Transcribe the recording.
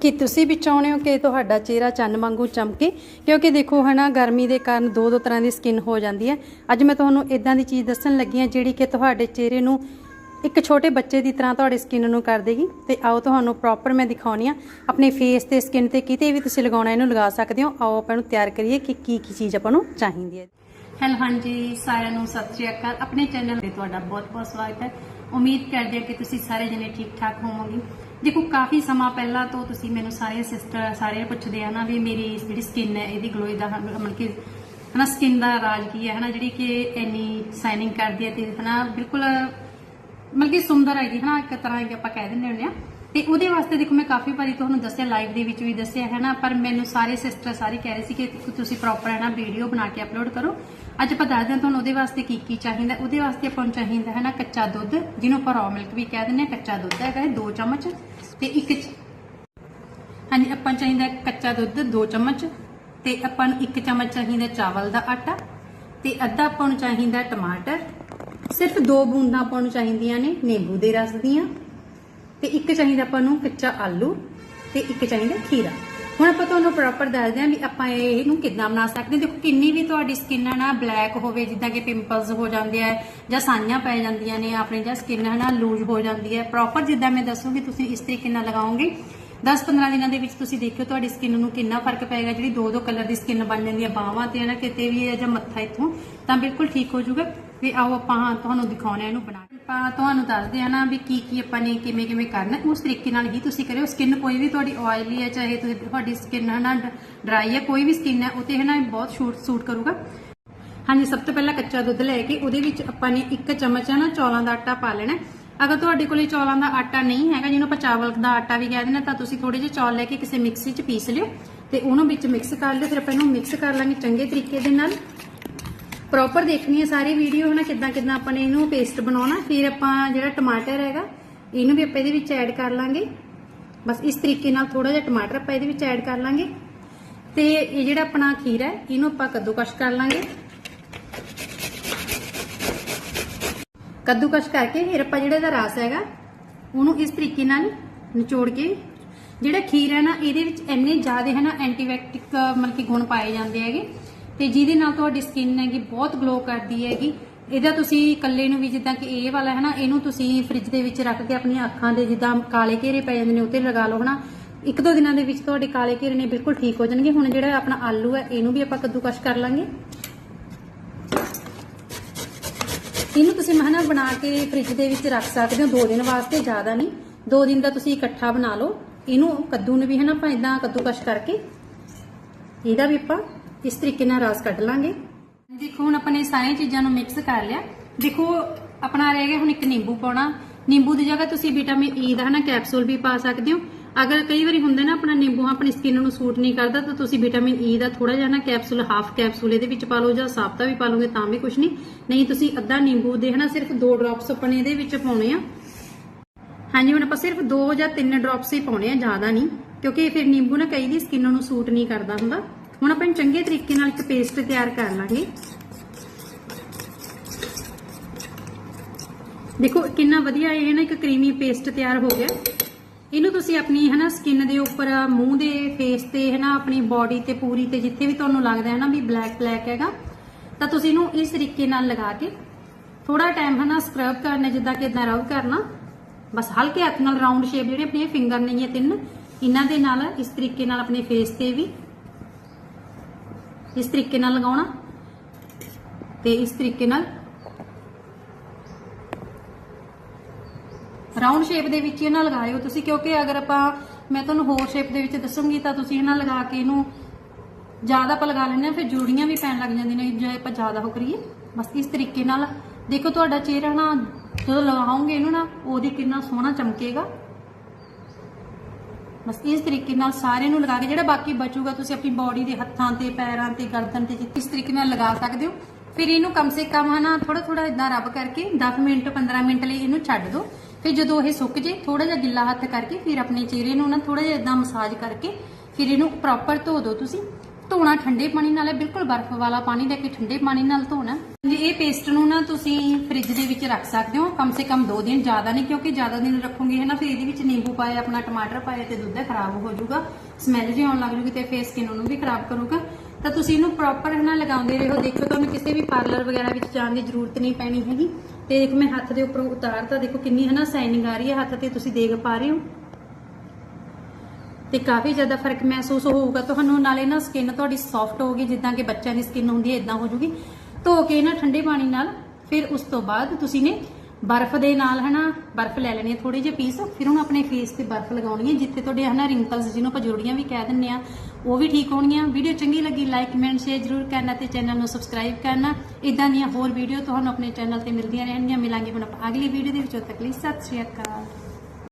ਕਿ ਤੁਸੀਂ ਵੀ ਚਾਹੁੰਦੇ ਹੋ ਕਿ ਤੁਹਾਡਾ ਚਿਹਰਾ ਚੰਨ ਵਾਂਗੂ ਚਮਕੇ? ਕਿਉਂਕਿ ਦੇਖੋ ਹਨਾ, ਗਰਮੀ ਦੇ ਕਾਰਨ ਦੋ ਦੋ ਤਰ੍ਹਾਂ ਦੀ ਸਕਿਨ ਹੋ ਜਾਂਦੀ ਹੈ। ਅੱਜ ਮੈਂ ਤੁਹਾਨੂੰ ਇਦਾਂ ਦੀ ਚੀਜ਼ ਦੱਸਣ ਲੱਗੀ ਹਾਂ ਜਿਹੜੀ ਕਿ ਤੁਹਾਡੇ ਚਿਹਰੇ ਨੂੰ ਇੱਕ ਛੋਟੇ ਬੱਚੇ ਦੀ ਤਰ੍ਹਾਂ ਤੁਹਾਡੇ ਸਕਿਨ ਨੂੰ ਕਰ ਦੇਗੀ। ਤੇ ਆਓ ਤੁਹਾਨੂੰ ਪ੍ਰੋਪਰ ਮੈਂ ਦਿਖਾਉਣੀ ਆ ਆਪਣੇ ਫੇਸ ਤੇ ਸਕਿਨ ਤੇ ਕਿਤੇ ਵੀ ਤੁਸੀਂ ਲਗਾਉਣਾ, ਇਹਨੂੰ ਲਗਾ ਸਕਦੇ ਹੋ। ਆਓ ਆਪਾਂ ਇਹਨੂੰ ਤਿਆਰ ਕਰੀਏ ਕਿ ਕੀ ਕੀ ਚੀਜ਼ ਆਪਾਂ ਨੂੰ ਚਾਹੀਦੀ ਹੈ। ਹੈਲੋ, ਹਾਂਜੀ, ਸਾਰਿਆਂ ਨੂੰ ਸਤਿ ਸ਼੍ਰੀ ਅਕਾਲ। ਆਪਣੇ ਚੈਨਲ ਤੇ ਤੁਹਾਡਾ ਬਹੁਤ-ਬਹੁਤ ਸਵਾਗਤ ਹੈ। ਉਮੀਦ ਕਰਦੇ ਹਾਂ ਕਿ ਤੁਸੀਂ ਸਾਰੇ ਜਣੇ ਠੀਕ-ਠਾਕ ਹੋਵੋਗੇ। ਦੇਖੋ, ਕਾਫੀ ਸਮਾਂ ਪਹਿਲਾਂ ਤੋਂ ਤੁਸੀਂ ਮੈਨੂੰ ਸਾਰੇ ਸਿਸਟਰ ਸਾਰੇ ਪੁੱਛਦੇ ਆ ਨਾ ਵੀ ਮੇਰੀ ਜਿਹੜੀ ਸਕਿਨ ਹੈ, ਇਹਦੀ ਗਲੋ ਦਾ ਮਤਲਬ ਕਿ ਹਨਾ ਸਕਿਨ ਦਾ ਰਾਜ ਕੀ ਹੈ, ਹਨਾ, ਜਿਹੜੀ ਕਿ ਇੰਨੀ ਸਾਈਨਿੰਗ ਕਰਦੀ ਹੈ ਤੇ ਹਨਾ, ਬਿਲਕੁਲ ਮਤਲਬ ਕਿ ਸੁੰਦਰ ਹੈਗੀ, ਹਨਾ? ਇੱਕ ਤਰ੍ਹਾਂ ਕਿ ਆਪਾਂ ਕਹਿ ਦਿੰਦੇ ਹੁੰਦੇ ਆ। ਤੇ ਉਹਦੇ ਵਾਸਤੇ ਦੇਖੋ, ਮੈਂ ਕਾਫੀ ਵਾਰੀ ਤੁਹਾਨੂੰ ਦੱਸਿਆ ਲਾਈਵ ਦੇ ਵਿੱਚ ਵੀ ਦੱਸਿਆ ਹੈ ਨਾ ਪਰ ਮੈਨੂੰ ਸਾਰੇ ਸਿਸਟਰ ਸਾਰੇ ਕਹਿ ਰਹੇ ਸੀ ਕਿ ਤੁਸੀਂ ਪ੍ਰੋਪਰ ਹੈ ਨਾ ਵੀਡੀਓ ਬਣਾ ਕੇ ਅਪਲੋਡ ਕਰੋ। ਅੱਜ ਆਪਾਂ ਦੱਸਦੇ ਹਾਂ ਤੁਹਾਨੂੰ ਉਹਦੇ ਵਾਸਤੇ ਕੀ ਕੀ ਚਾਹੀਦਾ। ਉਹਦੇ ਵਾਸਤੇ ਆਪਾਂ ਨੂੰ ਚਾਹੀਦਾ ਹੈ ਨਾ ਕੱਚਾ ਦੁੱਧ, ਜਿਹਨੂੰ ਆਪਾਂ ਰॉ ਮਿਲਕ ਵੀ ਕਹਿ ਦਿੰਦੇ ਆ। ਕੱਚਾ ਦੁੱਧ ਹੈਗਾ ਇਹ 2 ਚਮਚ ਤੇ ਇੱਕ ਹਾਂਜੀ, ਆਪਾਂ ਚਾਹੀਦਾ ਕੱਚਾ ਦੁੱਧ 2 ਚਮਚ ਤੇ ਆਪਾਂ ਨੂੰ 1 ਚਮਚ ਚਾਹੀਦਾ ਚਾਵਲ ਦਾ ਆਟਾ ਤੇ ਅੱਧਾ ਆਪਾਂ ਨੂੰ ਚਾਹੀਦਾ ਟਮਾਟਰ ਸਿਰਫ ਦੋ ਬੂੰਦਾਂ ਆਪਾਂ ਨੂੰ ਚਾਹੀਦੀਆਂ ਨੇ, ਨਿੰਬੂ ਦੇ ਰਸ ਦੀਆਂ ਤੇ ਇੱਕ ਚਾਹੀਦਾ ਆਪਾਂ ਨੂੰ ਕੱਚਾ ਆਲੂ ਤੇ ਇੱਕ ਚਾਹੀਦਾ ਖੀਰਾ। ਹੁਣ ਆਪਾਂ ਤੁਹਾਨੂੰ ਪ੍ਰੋਪਰ ਦੱਸਦੇ ਹਾਂ ਵੀ ਆਪਾਂ ਇਹ- ਇਹਨੂੰ ਕਿੱਦਾਂ ਬਣਾ ਸਕਦੇ ਹਾਂ। ਦੇਖੋ, ਕਿੰਨੀ ਵੀ ਤੁਹਾਡੀ ਸਕਿਨ ਹੈ ਨਾ ਬਲੈਕ ਹੋਵੇ, ਜਿੱਦਾਂ ਕਿ ਪਿੰਪਲਸ ਹੋ ਜਾਂਦੇ ਆ, ਜਾਂ ਸਾਈਆਂ ਪੈ ਜਾਂਦੀਆਂ ਨੇ ਆਪਣੀ, ਜਾਂ ਸਕਿਨ ਹੈ ਨਾ ਲੂਜ਼ ਹੋ ਜਾਂਦੀ ਹੈ। ਪ੍ਰੋਪਰ ਜਿੱਦਾਂ ਮੈਂ ਦੱਸੂਗੀ, ਤੁਸੀਂ ਇਸ ਤਰੀਕੇ ਨਾਲ ਲਗਾਓਗੇ। 10-15 ਦਿਨਾਂ ਦੇ ਵਿੱਚ ਤੁਸੀਂ ਦੇਖਿਓ ਤੁਹਾਡੀ ਸਕਿਨ ਨੂੰ ਕਿੰਨਾ ਫ਼ਰਕ ਪਏਗਾ, ਜਿਹੜੀ ਦੋ ਦੋ ਕਲਰ ਦੀ ਸਕਿਨ ਬਣ ਜਾਂਦੀ ਹੈ ਬਾਹਾਂ ਤੇ ਨਾ, ਕਿਤੇ ਵੀ ਹੈ ਜਾਂ ਮੱਥਾ ਇੱਥੋਂ, ਤਾਂ ਬਿਲਕੁਲ ਠੀਕ ਹੋ ਜਾਊਗਾ। ਵੀ ਆਓ ਆਪਾਂ ਤੁਹਾਨੂੰ ਦਿਖਾਉਣੇ ਇਹਨੂੰ ਬਣਾ ਆਪਾਂ ਤੁਹਾਨੂੰ ਦੱਸਦੇ ਆ ਨਾ ਵੀ ਕੀ ਕੀ ਆਪਾਂ ਨੇ ਕਿਵੇਂ ਕਿਵੇਂ ਕਰਨਾ। ਉਸ ਤਰੀਕੇ ਨਾਲ ਹੀ ਤੁਸੀਂ ਕਰਿਓ। ਸਕਿਨ ਕੋਈ ਵੀ ਤੁਹਾਡੀ ਆਇਲੀ ਹੈ ਚਾਹੇ ਤੁਸੀਂ ਤੁਹਾਡੀ ਸਕਿਨ ਹੈ ਨਾ ਡਰਾਈ ਹੈ ਕੋਈ ਵੀ ਸਕਿਨ ਹੈ ਉਹ ਤੇ ਹੈ ਨਾ ਬਹੁਤ ਸ਼ੂਟ ਸੂਟ ਕਰੂਗਾ। ਹਾਂਜੀ, ਸਭ ਤੋਂ ਪਹਿਲਾਂ ਕੱਚਾ ਦੁੱਧ ਲੈ ਕੇ ਉਹਦੇ ਵਿੱਚ ਆਪਾਂ ਨੇ ਇੱਕ ਚਮਚ ਹੈ ਨਾ ਚੌਲਾਂ ਦਾ ਆਟਾ ਪਾ ਲੈਣਾ। ਅਗਰ ਤੁਹਾਡੇ ਕੋਲੇ ਚੌਲਾਂ ਦਾ ਆਟਾ ਨਹੀਂ ਹੈਗਾ ਜਿਹਨੂੰ ਆਪਾਂ ਚਾਵਲ ਦਾ ਆਟਾ ਵੀ ਕਹਿ ਦਿੰਦੇ ਹਾਂ, ਤਾਂ ਤੁਸੀਂ ਥੋੜੇ ਜਿਹੇ ਚੌਲ ਲੈ ਕੇ ਕਿਸੇ ਮਿਕਸੀ 'ਚ ਪੀਸ ਲਿਓ ਤੇ ਉਹਨੂੰ ਵਿੱਚ ਮਿਕਸ ਕਰ ਲਿਓ ਫਿਰ ਆਪਾਂ ਇਹਨੂੰ ਮਿਕਸ ਕਰ ਲਾਂਗੇ ਚੰਗੇ ਤਰੀਕੇ ਦੇ ਨਾਲ। ਪ੍ਰੋਪਰ ਦੇਖਣੀ ਹੈ ਸਾਰੀ ਵੀਡੀਓ ਹਨਾ ਕਿੱਦਾਂ ਕਿੱਦਾਂ ਆਪਾਂ ਨੇ ਇਹਨੂੰ ਪੇਸਟ ਬਣਾਉਣਾ। ਫਿਰ ਆਪਾਂ ਜਿਹੜਾ ਟਮਾਟਰ ਹੈਗਾ ਇਹਨੂੰ ਵੀ ਆਪਾਂ ਇਹਦੇ ਵਿੱਚ ਐਡ ਕਰ ਲਾਂਗੇ। ਬਸ ਇਸ ਤਰੀਕੇ ਨਾਲ ਥੋੜਾ ਜਿਹਾ ਟਮਾਟਰ ਆਪਾਂ ਇਹਦੇ ਵਿੱਚ ਐਡ ਕਰ ਲਾਂਗੇ। ਤੇ ਇਹ ਜਿਹੜਾ ਆਪਣਾ ਖੀਰ ਹੈ ਇਹਨੂੰ ਆਪਾਂ ਕੱਦੂਕਸ਼ ਕਰ ਲਾਂਗੇ। ਕੱਦੂਕਸ਼ ਕਰਕੇ ਫਿਰ ਆਪਾਂ ਜਿਹੜਾ ਇਹਦਾ ਰਸ ਹੈਗਾ, ਉਹਨੂੰ ਇਸ ਤਰੀਕੇ ਨਾਲ ਨਿਚੋੜ ਕੇ, ਜਿਹੜਾ ਖੀਰ ਹੈ ਨਾ, ਇਹਦੇ ਵਿੱਚ ਇੰਨੇ ਜ਼ਿਆਦਾ ਹੈ ਨਾ ਐਂਟੀਬਾਇਓਟਿਕ ਮਤਲਬ ਕਿ ਗੁਣ ਪਾਏ ਜਾਂਦੇ ਹੈਗੇ। ਤੇ ਜਿਹਦੇ ਨਾਲ ਤੁਹਾਡੀ ਸਕਿਨ ਹੈਗੀ, ਬਹੁਤ ਗਲੋ ਕਰਦੀ ਹੈਗੀ। ਇਹਦਾ ਤੁਸੀਂ ਇਕੱਲੇ ਨੂੰ ਵੀ ਜਿੱਦਾਂ ਕਿ ਇਹ ਵਾਲਾ ਹੈ ਨਾ, ਇਹਨੂੰ ਤੁਸੀਂ ਫ੍ਰਿਜ ਦੇ ਵਿੱਚ ਰੱਖ ਕੇ ਆਪਣੀਆਂ ਅੱਖਾਂ ਦੇ ਜਿੱਦਾਂ ਕਾਲੇ ਘੇਰੇ ਪੈ ਜਾਂਦੇ ਨੇ ਉੱਤੇ ਲਗਾ ਲਓ, ਹਨਾ। ਇੱਕ ਦੋ ਦਿਨਾਂ ਦੇ ਵਿੱਚ ਤੁਹਾਡੇ ਕਾਲੇ ਘੇਰੇ ਨੇ ਬਿਲਕੁਲ ਠੀਕ ਹੋ ਜਾਣਗੇ। ਹੁਣ ਜਿਹੜਾ ਆਪਣਾ ਆਲੂ ਹੈ, ਇਹਨੂੰ ਵੀ ਆਪਾਂ ਕੱਦੂਕਸ਼ ਕਰ ਲਾਂਗੇ। ਇਹਨੂੰ ਤੁਸੀਂ ਮਹਨਾ ਬਣਾ ਕੇ ਫ੍ਰਿਜ ਦੇ ਵਿੱਚ ਰੱਖ ਸਕਦੇ ਹੋ, ਦੋ ਦਿਨ ਵਾਸਤੇ, ਜ਼ਿਆਦਾ ਨਹੀਂ। ਦੋ ਦਿਨ ਦਾ ਤੁਸੀਂ ਇਕੱਠਾ ਬਣਾ ਲਓ। ਇਹਨੂੰ ਕੱਦੂ ਨੂੰ ਵੀ ਹੈ ਨਾ ਆਪਾਂ ਇਦਾਂ ਕੱਦੂਕਸ਼ ਕਰਕੇ, ਇਹਦਾ ਵੀ ਆਪਾਂ ਇਸ ਤਰੀਕੇ ਨਾਲ ਰਸ ਕੱਢ ਲਾਂਗੇ। ਦੇਖੋ, ਹੁਣ ਆਪਾਂ ਨੇ ਸਾਰੀਆਂ ਚੀਜ਼ਾਂ ਨੂੰ ਮਿਕਸ ਕਰ ਲਿਆ। ਦੇਖੋ, ਆਪਣਾ ਰਹਿ ਗਿਆ ਹੁਣ ਇੱਕ ਨਿੰਬੂ ਪਾਉਣਾ। ਨਿੰਬੂ ਦੀ ਜਗ੍ਹਾ ਤੁਸੀਂ ਵਿਟਾਮਿਨ ਈ e ਦਾ ਹਨਾ ਕੈਪਸੂਲ ਵੀ ਪਾ ਸਕਦੇ ਹੋ। ਅਗਰ ਕਈ ਵਾਰੀ ਹੁੰਦਾ ਨਾ ਆਪਣਾ ਨਿੰਬੂ, ਆਪਣੀ ਸਕਿਨ ਨੂੰ ਸੂਟ ਨਹੀਂ ਕਰਦਾ, ਤਾਂ ਤੁਸੀਂ ਵਿਟਾਮਿਨ ਈ e ਦਾ ਥੋੜਾ ਜਿਹਾ ਨਾ ਕੈਪਸੂਲ ਹਾਫ ਕੈਪਸੂਲ ਇਹਦੇ ਵਿੱਚ ਪਾ ਲਓ ਜਾਂ ਸਾਬਤਾ ਵੀ ਪਾ ਲਓਗੇ ਤਾਂ ਵੀ ਕੁਝ ਨਹੀਂ। ਨਹੀਂ, ਤੁਸੀਂ ਅੱਧਾ ਨਿੰਬੂ ਦੇ ਹਨਾ ਸਿਰਫ 2 ਡ੍ਰੌਪਸ ਆਪਣੇ ਇਹਦੇ ਵਿੱਚ ਪਾਉਣੇ ਆ। ਹਾਂਜੀ, ਹੁਣ ਆਪਾਂ ਸਿਰਫ 2 ਜਾਂ 3 ਡ੍ਰੌਪਸ ਹੀ ਪਾਉਣੇ ਆ, ਜ਼ਿਆਦਾ ਨਹੀਂ, ਕਿਉਂਕਿ ਫਿਰ ਨਿੰਬੂ ਨਾ ਕਈ ਦੀ ਸਕਿਨ ਨੂੰ ਸੂਟ ਨਹੀਂ ਕਰਦਾ ਹੁੰਦਾ। ਹੁਣ ਆਪਾਂ ਇਹਨੂੰ ਚੰਗੇ ਤਰੀਕੇ ਨਾਲ ਇੱਕ ਪੇਸਟ ਤਿਆਰ ਕਰ ਲਾਂਗੇ। ਦੇਖੋ, ਕਿੰਨਾ ਵਧੀਆ ਇਹ ਨਾ ਇੱਕ ਕਰੀਮੀ ਪੇਸਟ ਤਿਆਰ ਹੋ ਗਿਆ। ਇਹਨੂੰ ਤੁਸੀਂ ਆਪਣੀ, ਹਨਾ ਸਕਿਨ ਦੇ ਉੱਪਰ, ਮੂੰਹ ਦੇ ਫੇਸ ਤੇ, ਹਨਾ, ਆਪਣੀ ਬਾਡੀ ਤੇ ਪੂਰੀ ਤੇ ਜਿੱਥੇ ਵੀ ਤੁਹਾਨੂੰ ਲੱਗਦਾ ਹੈ ਨਾ ਵੀ ਬਲੈਕ ਬਲੈਕ ਹੈਗਾ, ਤਾਂ ਤੁਸੀਂ ਇਹਨੂੰ ਇਸ ਤਰੀਕੇ ਨਾਲ ਲਗਾ ਕੇ ਥੋੜਾ ਟਾਈਮ ਹਨਾ ਸਕਰਬ ਕਰਨਾ, ਜਿੱਦਾਂ ਕਿ ਇਦਾਂ ਰਬ ਕਰਨਾ, ਬਸ ਹਲਕੇ ਹੱਥ ਨਾਲ ਰਾਉਂਡ ਸ਼ੇਪ ਜਿਹੜੇ ਆਪਣੇ ਫਿੰਗਰ ਨੇ ਇਹ ਤਿੰਨ, ਇਹਨਾਂ ਦੇ ਨਾਲ ਇਸ ਤਰੀਕੇ ਨਾਲ ਆਪਣੇ ਫੇਸ ਤੇ ਵੀ ਇਸ ਤਰੀਕੇ ਨਾਲ ਲਗਾਉਣਾ ਤੇ ਇਸ ਤਰੀਕੇ ਨਾਲ ਰਾਉਂਡ ਸ਼ੇਪ ਦੇ ਵਿੱਚ ਇਹਨਾਂ ਲਗਾਇਓ ਤੁਸੀਂ, ਕਿਉਂਕਿ ਅਗਰ ਆਪਾਂ, ਮੈਂ ਤੁਹਾਨੂੰ ਹੋਰ ਸ਼ੇਪ ਦੇ ਵਿੱਚ ਦੱਸੂੰਗੀ ਤਾਂ ਤੁਸੀਂ ਇਹਨਾਂ ਲਗਾ ਕੇ ਇਹਨੂੰ ਜ਼ਿਆਦਾ ਆਪਾਂ ਲਗਾ ਲੈਂਦੇ ਆ ਫਿਰ ਜੂੜੀਆਂ ਵੀ ਪੈਣ ਲੱਗ ਜਾਂਦੀਆਂ ਨੇ, ਜੇ ਆਪਾਂ ਜ਼ਿਆਦਾ ਹੋ ਕਰੀਏ। ਬਸ ਇਸ ਤਰੀਕੇ ਨਾਲ ਦੇਖੋ ਤੁਹਾਡਾ ਚਿਹਰਾ ਨਾ, ਜਦੋਂ ਲਗਾਓਗੇ ਇਹਨੂੰ ਨਾ, ਉਹਦੀ ਕਿੰਨਾ ਸੋਹਣਾ ਚਮਕੇਗਾ। ਬਸ ਇਸ ਤਰੀਕੇ ਨਾਲ ਸਾਰੇ ਨੂੰ ਲਗਾ ਕੇ, ਜਿਹੜਾ ਬਾਕੀ ਬਚੂਗਾ, ਤੁਸੀਂ ਆਪਣੀ ਬਾਡੀ ਦੇ ਹੱਥਾਂ ਤੇ, ਪੈਰਾਂ ਤੇ, ਗਰਦਨ ਤੇ ਇਸ ਤਰੀਕੇ ਨਾਲ ਲਗਾ ਸਕਦੇ ਹੋ ਫਿਰ ਇਹਨੂੰ ਕਮ ਸੇ ਕਮ ਹਨਾ ਥੋੜਾ ਥੋੜਾ ਇਦਾਂ ਰਬ ਕਰਕੇ 10 ਮਿੰਟ 15 ਮਿੰਟ ਲਈ ਇਹਨੂੰ ਛੱਡ ਦਿਓ ਫਿਰ ਜਦੋਂ ਇਹ ਸੁੱਕ ਜੇ ਥੋੜਾ ਜਿਹਾ ਗਿੱਲਾ ਹੱਥ ਕਰਕੇ ਫਿਰ ਆਪਣੇ ਚਿਹਰੇ ਨੂੰ ਨਾ ਥੋੜਾ ਜਿਹਾ ਇਦਾਂ ਮਸਾਜ ਕਰਕੇ ਫਿਰ ਇਹਨੂੰ ਪ੍ਰੋਪਰ ਧੋ ਦਿਓ ਤੁਸੀਂ। ਧੋਣਾ ਠੰਡੇ ਪਾਣੀ ਨਾਲ ਹੈ, ਬਿਲਕੁਲ ਬਰਫ਼ ਵਾਲਾ ਪਾਣੀ ਲੈ ਕੇ ਠੰਡੇ ਪਾਣੀ ਨਾਲ ਧੋਣਾ। ਜੀ ਇਹ ਪੇਸਟ ਨੂੰ ਨਾ ਤੁਸੀਂ ਫ੍ਰਿਜ ਦੇ ਵਿੱਚ ਰੱਖ ਸਕਦੇ ਹੋ, ਕਮ ਸੇ ਕਮ 2 ਦਿਨ, ਜ਼ਿਆਦਾ ਨਹੀਂ, ਕਿਉਂਕਿ ਜ਼ਿਆਦਾ ਦਿਨ ਰੱਖੋਗੇ ਹੈ ਨਾ ਫਿਰ ਇਹਦੇ ਵਿੱਚ ਨਿੰਬੂ ਪਾਏ, ਆਪਣਾ ਟਮਾਟਰ ਪਾਏ ਤੇ ਦੁੱਧ ਖਰਾਬ ਹੋ ਜਾਊਗਾ ਸਮੈਲ ਜਿਹੀ ਆਉਣ ਲੱਗ ਜੂਗੀ ਤੇ ਫੇਸ ਸਕਿਨ ਨੂੰ ਵੀ ਖਰਾਬ ਕਰੂਗਾ। ਤਾਂ ਤੁਸੀਂ ਇਹਨੂੰ ਪ੍ਰੋਪਰ ਹੈ ਲਗਾਉਂਦੇ ਰਹੋ। ਦੇਖੋ, ਤੁਹਾਨੂੰ ਕਿਸੇ ਵੀ ਪਾਰਲਰ ਵਗੈਰਾ ਵਿੱਚ ਜਾਣ ਦੀ ਜ਼ਰੂਰਤ ਨਹੀਂ ਪੈਣੀ ਹੈਗੀ। ਤੇ ਦੇਖੋ, ਮੈਂ ਹੱਥ ਦੇ ਉੱਪਰ ਉਤਾਰਤਾ ਦੇਖੋ ਕਿੰਨੀ ਹੈ ਸਾਈਨਿੰਗ ਆ ਰਹੀ ਹੈ। ਹੱਥ ਤੇ ਤੁਸੀਂ ਦੇਖ ਪਾ ਰਹੇ ਹੋ। ਤੇ ਕਾਫੀ ਜ਼ਿਆਦਾ ਫ਼ਰਕ ਮਹਿਸੂਸ ਹੋਊਗਾ ਤੁਹਾਨੂੰ। ਨਾਲੇ ਨਾ ਸਕਿਨ ਤੁਹਾਡੀ ਸੌਫਟ ਹੋਊਗੀ, ਜਿੱਦਾਂ ਕਿ ਬੱਚਿਆਂ ਦੀ ਸਕਿਨ ਹੁੰਦੀ ਹੈ ਇਦਾਂ ਹੋ ਜੂਗੀ। ਧੋ ਕੇ ਨਾ ਠੰਡੇ ਪਾਣੀ ਨਾਲ, ਫਿਰ ਉਸ ਤੋਂ ਬਾਅਦ ਤੁਸੀਂ ਨੇ ਬਰਫ਼ ਦੇ ਨਾਲ ਹਨਾ, ਬਰਫ਼ ਲੈ ਲੈਣੀ ਹੈ ਥੋੜੀ ਜਿਹੇ ਪੀਸ ਫਿਰ ਉਹਨੂੰ ਆਪਣੇ ਫੇਸ ਤੇ ਬਰਫ਼ ਲਗਾਉਣੀ ਹੈ ਜਿੱਥੇ ਤੁਹਾਡੇ ਹਨਾ ਰਿੰਕਲਸ ਜਿਹਨੂੰ ਆਪਾਂ ਜੋੜੀਆਂ ਵੀ ਕਹਿ ਦਿੰਨੇ ਆ, ਉਹ ਵੀ ਠੀਕ ਹੋਣਗੀਆਂ। ਵੀਡੀਓ ਚੰਗੀ ਲੱਗੀ ਲਾਈਕ ਕਮੈਂਟ ਸ਼ੇਅਰ ਜ਼ਰੂਰ ਕਰਨਾ ਤੇ ਚੈਨਲ ਨੂੰ ਸਬਸਕ੍ਰਾਈਬ ਕਰਨਾ। ਇਦਾਂ ਦੀਆਂ ਹੋਰ ਵੀਡੀਓ ਤੁਹਾਨੂੰ ਆਪਣੇ ਚੈਨਲ ਤੇ ਮਿਲਦੀਆਂ ਰਹਿਣਗੀਆਂ। ਮਿਲਾਂਗੇ ਹੁਣ ਆਪਾਂ ਅਗਲੀ ਵੀਡੀਓ ਦੇ ਵਿੱਚ। ਤੱਕ ਲਈ ਸਤਿ ਸ਼੍ਰੀ ਅਕਾਲ।